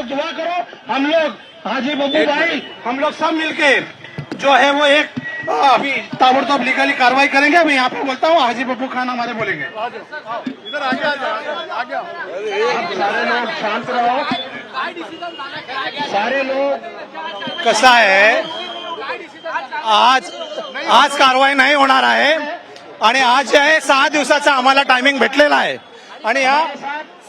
लोग दुआ करो हम लोग हाजी बब्बू भाई हम लोग सब मिलके जो है वो एक अभी ताबड़तोड़ लीगली कार्रवाई करेंगे। मैं यहाँ पे बोलता हूँ हाजी बब्बू खान हमारे बोलेंगे। आप सारे लोग शांत रहो। सारे लोग कसं आहे आज आज कारवाई नाही होणार आहे. आणि आज जे आहे सहा दिवसाचा आम्हाला टायमिंग भेटलेला आहे. आणि या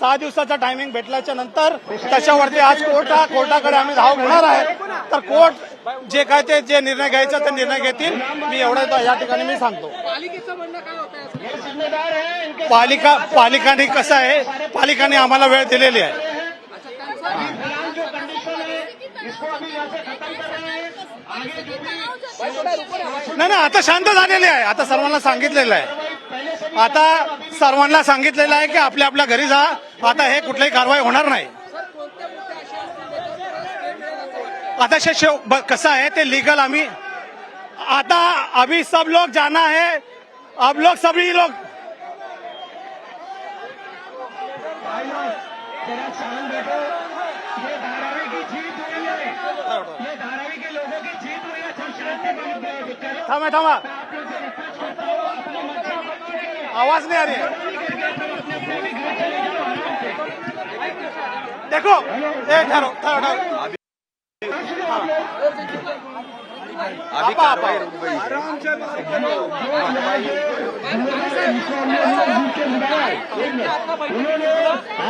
सहा दिवसाचा टायमिंग भेटल्याच्या नंतर त्याच्यावरती आज कोर्ट कोर्टाकडे आम्ही धाव घेणार आहे. तर कोर्ट जे काय ते जे निर्णय घ्यायचा ते निर्णय घेतील. मी एवढं या ठिकाणी मी सांगतो. पालिका पालिकाने कसं आहे? पालिकाने आम्हाला वेळ दिलेली आहे. नाही नाही आता शांत झालेले आहे. आता सर्वांना सांगितलेलं आहे. आता सर्वांना सांगितलेलं आहे की आपल्या आपल्या घरी जा. आता हे कुठलीही कारवाई होणार नाही. आता शे- शेव कसं आहे ते लीगल आम्ही आता अभी सब लोग जाना है. अब लोग सभी लोग थांबा थांबा. आवाज नहीं आ रही है देखो ए ठहरो ठहरो ठहरो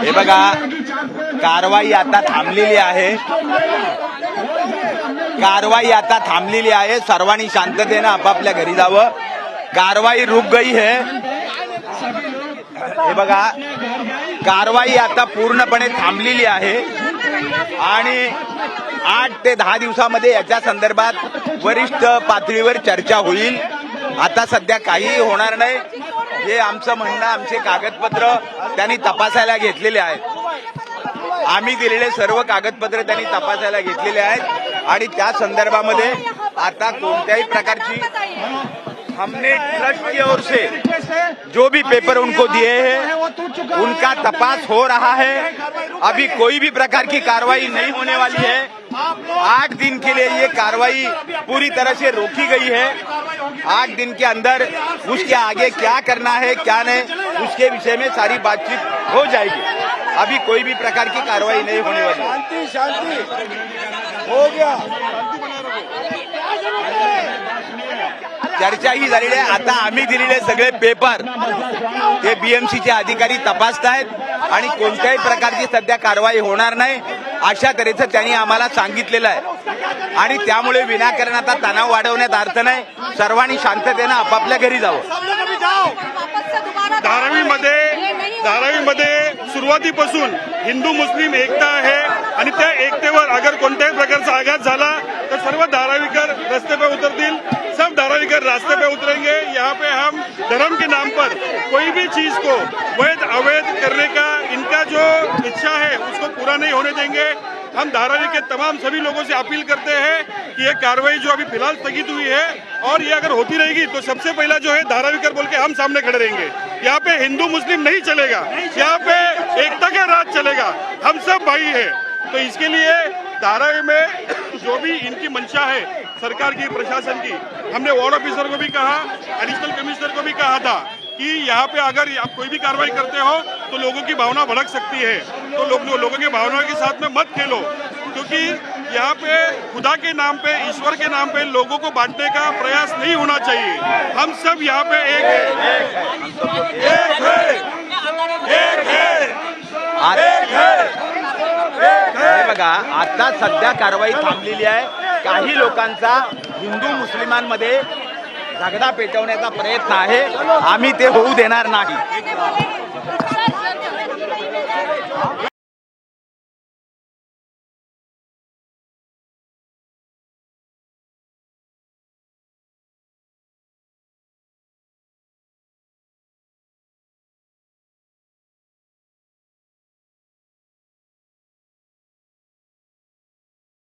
हे बघा कारवाई आता थांबलेली आहे. कारवाई आता थांबलेली आहे. सर्वांनी शांततेनं आपापल्या घरी जावं. कारवाई रुक गई है. हे बघा कारवाई आता पूर्णपणे थांबलेली आहे. आणि आठ ते दहा दिवसामध्ये याच्या संदर्भात वरिष्ठ पातळीवर चर्चा होईल. आता सध्या काहीही होणार नाही. हे आमचं म्हणणं आमचे कागदपत्र त्यांनी तपासायला घेतलेले आहेत. आम्ही दिलेले सर्व कागदपत्र त्यांनी तपासायला घेतलेले आहेत. आणि त्या संदर्भामध्ये आता कोणत्याही प्रकारची हमने ट्रस्ट की ओर से जो भी पेपर उनको दिए हैं, उनका तपास हो रहा है। अभी कोई भी प्रकार की कार्रवाई नहीं होने वाली है। आठ दिन के लिए ये कार्रवाई पूरी तरह से रोकी गई है। आठ दिन के अंदर उसके आगे क्या करना है, क्या नहीं, उसके विषय में सारी बातचीत हो जाएगी। अभी कोई भी प्रकार की कार्रवाई नहीं होने वाली शांति शांति। हो गया। चर्चाही झालेली आहे. आता आम्ही दिलेले सगळे पेपर ते बीएमसीचे अधिकारी तपासतायत आणि कोणत्याही प्रकारची सध्या कारवाई होणार नाही. अशा तऱ्हेचं त्यांनी आम्हाला सांगितलेलं आहे. आणि त्यामुळे विनाकारण आता तणाव वाढवण्यात अर्थ नाही. सर्वांनी शांततेनं आपापल्या घरी जावं. धारावीमध्ये धारावीमध्ये सुरुवातीपासून हिंदू मुस्लिम एकता आहे. आणि त्या एकतेवर अगर कोणत्याही प्रकारचा उतरेंगे। यहाँ पे हम धर्म के नाम पर कोई भी चीज़ को वैध, अवैध करने का, इनका जो इच्छा है, उसको पूरा नहीं होने देंगे। हम धारावी के तमाम सभी लोगों से अपील करते हैं कि ये कार्रवाई जो अभी फ़िलहाल स्थगित हुई है, और ये अगर होती रहेगी तो सबसे पहला जो है धारावीकर बोल के हम सामने खड़े रहेंगे। यहाँ पे हिंदू, मुस्लिम नहीं चलेगा। यहाँ पे एकता का राज चलेगा। हम सब भाई है। तो इसके लिए धारावी में जो भी इनकी मंशा है, सरकार की, प्रशासन की, हमने वार्ड ऑफिसर को भी कहा, एडिशनल कमिश्नर को भी कहा था कि यहाँ पे अगर आप कोई भी कार्रवाई करते हो तो लोगों की भावना भड़क सकती है। तो लोग, लोगों की भावना के साथ में मत खेलो, क्योंकि यहाँ पे खुदा के नाम पे, ईश्वर के नाम पे लोगों को बांटने का प्रयास नहीं होना चाहिए। हम सब यहाँ पे एक है। एक है। का आता सध्या कारवाई थांबलेली आहे. काही लोकांचा हिंदू मुस्लिमांमध्ये झगडा पेटवण्याचा प्रयत्न आहे. आम्ही ते होऊ देणार नाही.